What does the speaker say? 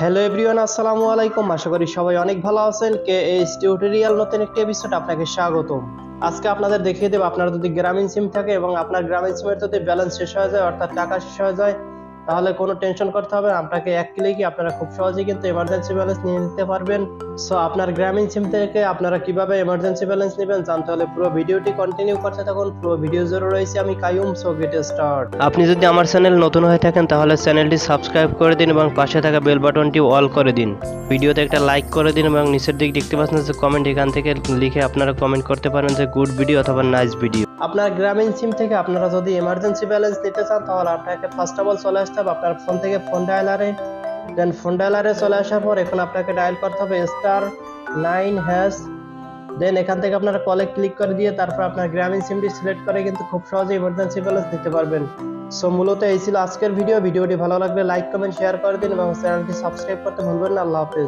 Hello everyone আসসালামু আলাইকুম। আশা করি সবাই অনেক ভালো আছেন। কে এই টিউটোরিয়াল নতুন একটি এপিসোড আপনাকে স্বাগতম। আজকে আপনাদের দেখিয়ে দেব, আপনার যদি গ্রামীণ সিম থাকে এবং আপনার গ্রামীণ সিমের যদি ব্যালেন্স শেষ হয়ে যায়, অর্থাৎ টাকা শেষ হয়ে যায়, তাহলে কোনো টেনশন করতে হবে আপনাকে এক ক্লিকই আপনারা খুব সহজেই কিন্তু এমার্জেন্সি ব্যালেন্স নিয়ে নিতে পারবেন। সো আপনার গ্রামীণ সিম থেকে আপনারা কীভাবে এমার্জেন্সি ব্যালেন্স নেবেন জানতে হলে পুরো ভিডিওটি কন্টিনিউ করতে থাকুন। পুরো ভিডিও জুড়ে রয়েছে আমি কায়ুম সো গেট স্টার্ট আপনি যদি আমার চ্যানেল নতুন হয়ে থাকেন তাহলে চ্যানেলটি সাবস্ক্রাইব করে দিন এবং পাশে থাকা বেল বাটনটি অল করে দিন। ভিডিওতে একটা লাইক করে দিন এবং নিচের দিক দেখতে পাচ্ছেন যে কমেন্ট এখান থেকে লিখে আপনারা কমেন্ট করতে পারেন যে গুড ভিডিও অথবা নাইস ভিডিও আপনার গ্রামীণ সিম থেকে আপনারা যদি এমার্জেন্সি ব্যালেন্স নিতে চান তাহলে আপনাকে ফার্স্ট অফ অল চলে আসতে হবে। আপনার ফোন থেকে ফোন ডায়ালারে দেন ফোন ডায়ালারে চলে আসার পর এখন আপনাকে ডায়াল করতে হবে স্টার নাইন হ্যাশ দেন এখান থেকে আপনারা কলে ক্লিক করে দিয়ে তারপর আপনার গ্রামীণ সিমটি সিলেক্ট করে কিন্তু খুব সহজে ইমার্জেন্সি ব্যালেন্স দিতে পারবেন। সো মূলত এই ছিল আজকের ভিডিও ভিডিওটি ভালো লাগলে লাইক কমেন্ট শেয়ার করে দিন এবং চ্যানেলটি সাবস্ক্রাইব করতে ভুলবেন না। আল্লাহ হাফেজ।